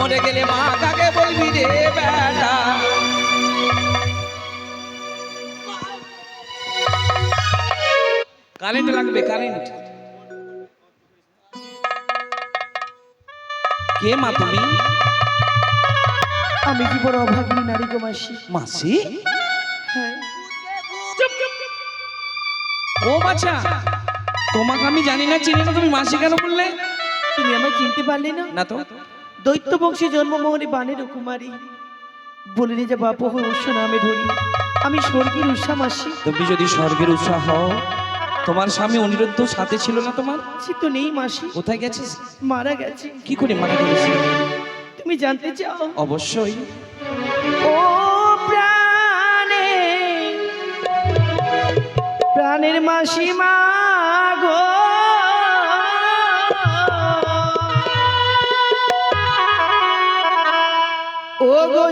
মরে গেলে মা কাকে বলবি রে বেটা? কারেন্ট লাগবে কারেন্ট কে মা তুমি? আমি কি বড় অভাগিনী নারী গো মাসি? মাসি? হ্যাঁ। ও বাচ্চা তোমাকে আমি জানি না চিনি না তুমি মাসি কেন বললে? তুমি আমায় চিনতে পারলে না? না তো। দৈত্য বংশে জন্মমোহনী বানের কুমারী। বলে যে বাপ উৎস নামে ধরি। আমি স্বর্গের উষা মাসি তুমি যদি স্বর্গের উৎসাহ হও তোমার স্বামী অনিরুদ্ধ সাথে ছিল না তোমার? সে তো নেই মাসি। কোথায় গেছিস মারা গেছে। কি করে মারা গেছে তুমি জানতে চাও? অবশ্যই। ও প্রাণে প্রাণের মাসি মা গো। গো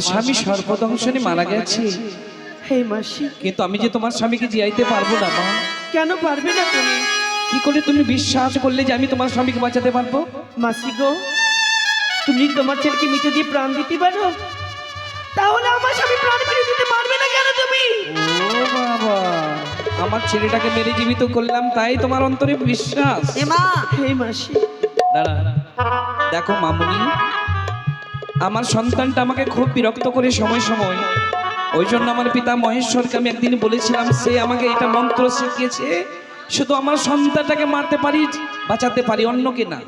স্বামী সর্বদংশনে মারা গেছে। হে মাসি। কিন্তু আমি যে তোমার স্বামীকে জিয়াইতে পারব না মা। কেন পারবে না তুমি? কি করে তুমি বিশ্বাস করলে যে আমি তোমার স্বামীকে বাঁচাতে পারব? মাসি গো তুমি তোমার ছেলেকে মিটে দিয়ে প্রাণ দিতে পারো? তাহলে আমার স্বামী প্রাণ ফিরে দিতে পারবে না কেন তুমি? ও বাবা আমার ছেলেটাকে মেরে জীবিত করলাম তাই তোমার অন্তরে বিশ্বাস। হে মা। হে মাসি। দাঁড়া দেখো মামুনি। আমার সন্তানটা আমাকে খুব বিরক্ত করে সময় সময়। ওই জন্য আমার পিতা মহেশ্বরকে আমি একদিন বলেছিলাম সে আমাকে এটা মন্ত্র শিখিয়েছে শুধু আমার সন্তানটাকে মারতে পারি বাঁচাতে পারি অন্যকে না?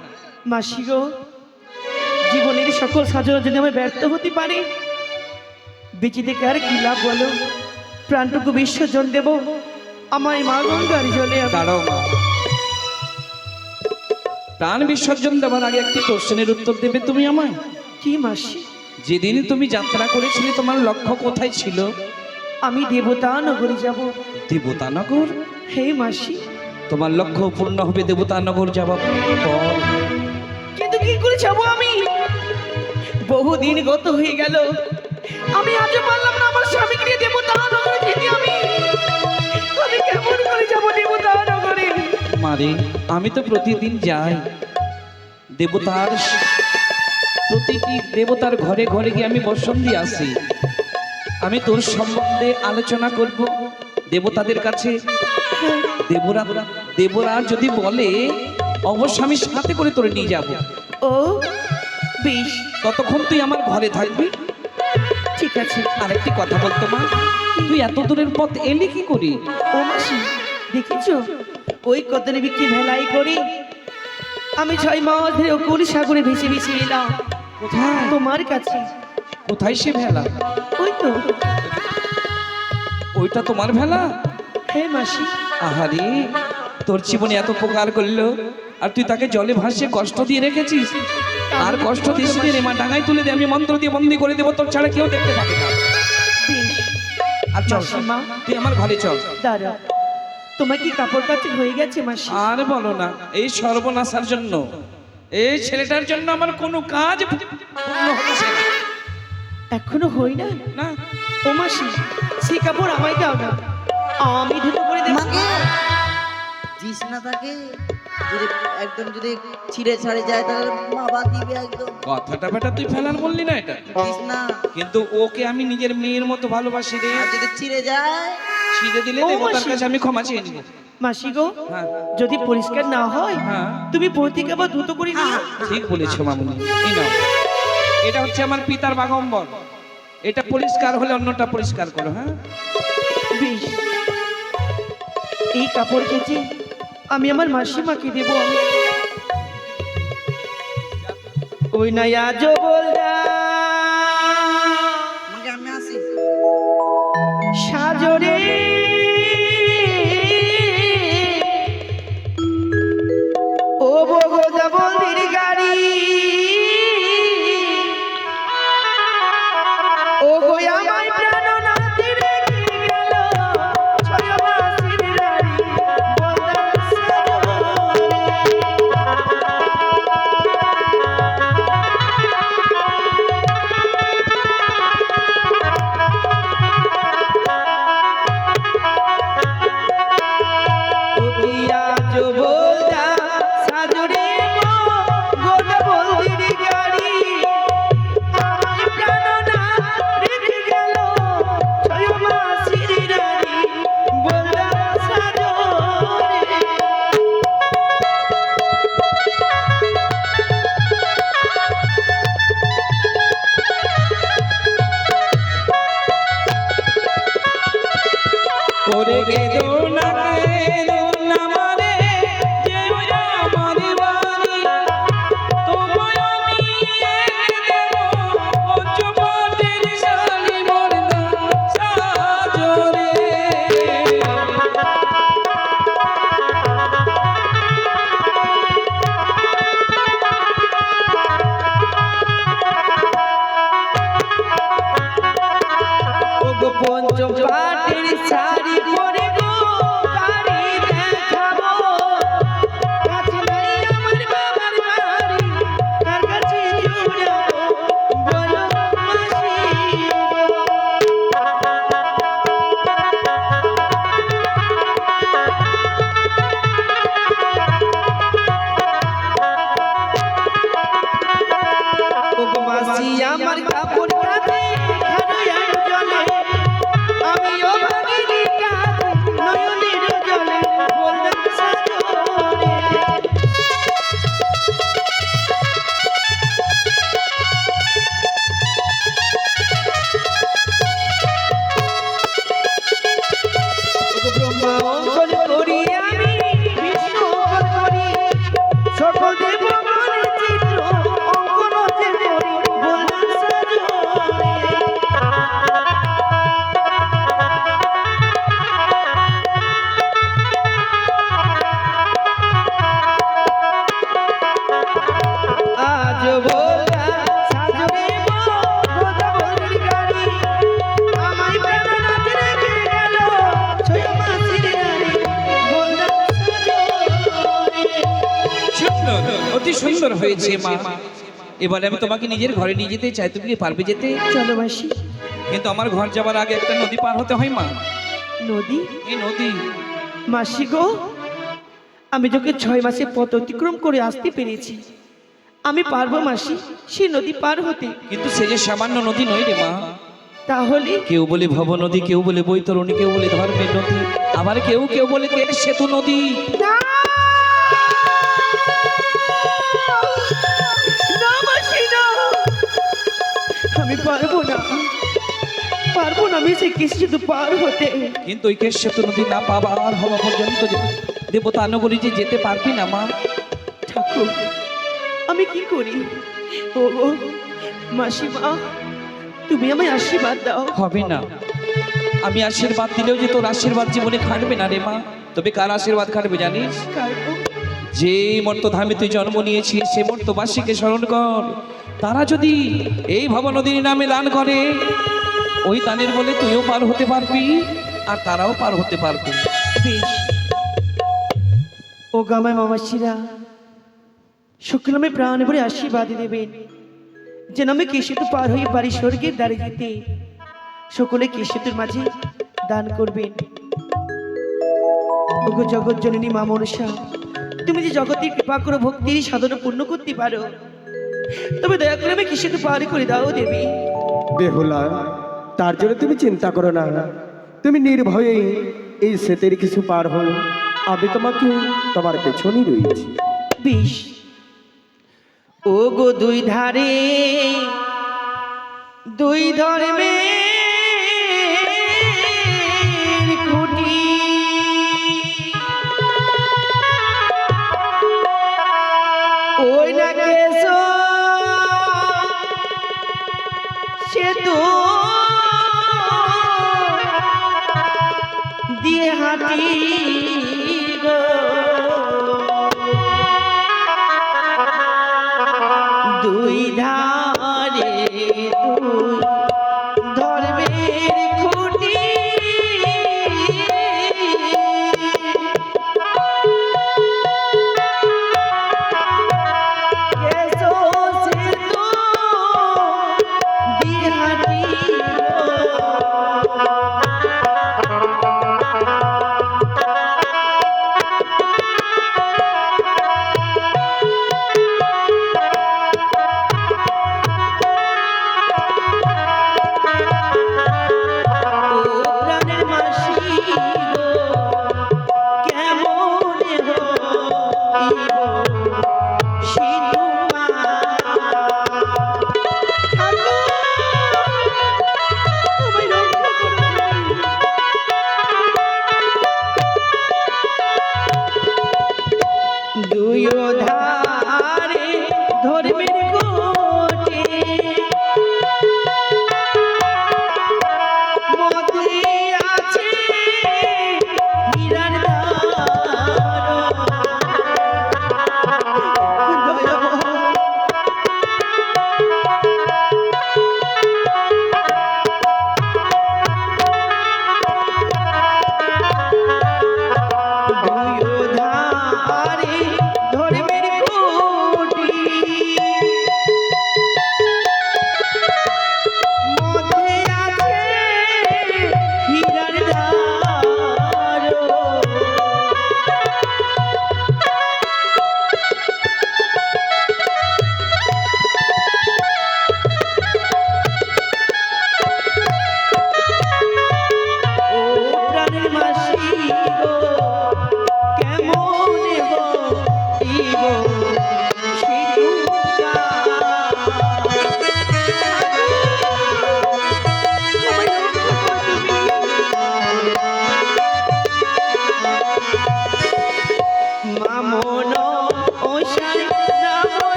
মাসি গো জীবনের সকল সাজানো যদি আমি ব্যর্থ হতে পারি বেঁচে থেকে আর কি লাভ বলো? প্রাণটুকু বিসর্জন দেব আমার মা গঙ্গার জলে দাঁড়াও মা। প্রাণ বিসর্জন দেওয়ার আগে একটি প্রশ্নের উত্তর দেবে তুমি আমায়? কি মাসি? যেদিন তুমি যাত্রা করেছিলে তোমার লক্ষ্য কোথায় ছিল? আমি দেবতা নগরে যাব। দেবতানগর? হে মাসি। তোমার লক্ষ্য পূর্ণ হবে দেবতানগর যাওয়া পর। কিন্তু কি করে যাব আমি? বহুদিন গত হয়ে গেল। আমি আজও পারলাম না আমার স্বামীকে নিয়ে দেবতা নগরে যেতে আমি। আমি কেমন করে যাব দেবতা নগরে মারে আমি তো প্রতিদিন যাই। দেবতার প্রতিটি দেবতার ঘরে ঘরে গিয়ে আমি বসন্তি আসি। আমি তোর সম্বন্ধে আলোচনা করব। দেবতাদের কাছে দেবরা দেবরা যদি বলে অবশ্য আমি সাথে করে তোরে নিয়ে যাব। ও বেশ। ততক্ষণ তুই আমার ঘরে থাকবি। ঠিক আছে। আরেকটি কথা বলতো মা তুই এত দূরের পথ এলি কি করি? ও মাসি দেখেছ? ওই কদনে বিক্রি ভেলাই করি আমি ছয় মাস ধরে অকুল সাগরে ভেসে ভেসে এলাম। তোমার কাছে। কোথায় সে ভেলা? ওই তো। ওইটা তোমার ভেলা? হে মাসি। আহারে তোর জীবনে এত উপকার করল আর তুই তাকে জলে ভাসিয়ে কষ্ট দিয়ে রেখেছিস? আর কষ্ট দিস রে মা ডাঙায় তুলে দে আমি মন্ত্র দিয়ে বন্দি করে দেবো তোর ছাড়া কেউ দেখতে পাবে না। আর চল মাসিমা তুই আমার ঘরে চল। দাঁড়া। তোমার কি কাপড় কাচে হয়ে গেছে মাসি? আর বলো না এই সর্বনাশার জন্য। এই ছেলেটার জন্য আমার কোনো কাজ। এখনও হই না? না। ও মাসি সেই কাপড় আমায় দাও না। আমি ধুতো করে দেবো মাকে দিস না তাকে। যদি একদম যদি ছিঁড়ে ছাড়ে যায় তাহলে মা বাদ দিবে একদম। কথাটা বেটা তুই ফেলার বললি না এটা। দিস না। কিন্তু ওকে আমি নিজের মেয়ের মতো ভালোবাসি রে। আর যদি ছিঁড়ে যায়? ছিঁড়ে দিলে দেবতার কাছে আমি ক্ষমা চেয়ে নিব। মাসি গো যদি পরিষ্কার না হয় হ্যাঁ। তুমি ভৌতিক আবার ধুতো করে নিও। ঠিক বলেছ মামুনি এই নাও। এটা হচ্ছে আমার পিতার বাগম্বর এটা পরিষ্কার হলে অন্যটা পরিষ্কার করো হ্যাঁ? বেশ। এই কাপড় কেচে আমি আমার মাসিমাকে দেব আমি। ওই না আজও বলদা। ওগো ব্রহ্মা সুন্দর হয়েছে মা। এবারে আমি তোমাকে নিজের ঘরে নিয়ে যেতে চাই তুমি কি পারবে যেতে? চলো মাসি। কিন্তু আমার ঘর যাবার আগে একটা নদী পার হতে হয় মা। নদী? এই নদী। মাসি গো আমি তোকে ছয় মাসে পথ অতিক্রম করে আসতে পেরেছি। আমি পারব মাসি সে নদী পার হতে। কিন্তু সে যে সামান্য নদী নয় রে মা। তাহলে? কেউ বলে ভব নদী কেউ বলে বৈতরণী কেউ বলে ধর্মের নদী। আবার কেউ কেউ বলে তেল সেতু নদী। না! আমি পারব না। পারব না আমি সে কিছু শুধু পার হতে। কিন্তু ওই কেশ সেতু নদী না পাবার হওয়া পর্যন্ত যে- দেবতা নগরী যে যেতে পারবি না মা। ঠাকুর আমি কি করি? ও ও, মাসিমা তুমি আমায় আশীর্বাদ দাও। হবে না। আমি আশীর্বাদ দিলেও যে তোর আশীর্বাদ জীবনে খাটবে না রে মা। তবে কার আশীর্বাদ খাটবে জানিস? কারণ যে মর্তধামে তুই জন্ম নিয়েছিস সে মর্তবাসীকে স্মরণ কর। তারা যদি এই ভব নদীর নামে দান করে, ওই দানের বলে তুইও পার হতে পারবি, আর তারাও পার হতে পারবি। ও গামায় মামাসিরা শুক্লামে প্রাণ ভরে আশীর্বাদ দেবেন। যেন আমি কে সেতু পার হয়ে পারি স্বর্গের দ্বারে যেতে সকলে কে সেতুর মাঝে দান করবেন। জগৎ জননী মা মনসা তুমি যে জগতের কৃপা করো ভক্তির সাধনা পূর্ণ করতে পারো তবে দয়া করে আমি কি সেতু পার করে দাও দেবী। বেহুলা তার জন্য তুমি চিন্তা করো না। তুমি নির্ভয়ে এই সেতের কিছু পার হও। আমি তোমাকে তোমার পেছনেই রয়েছি। বিষ। ও গো দুই ধারে দুই ধর্মে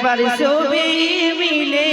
একবার ছবি মিলে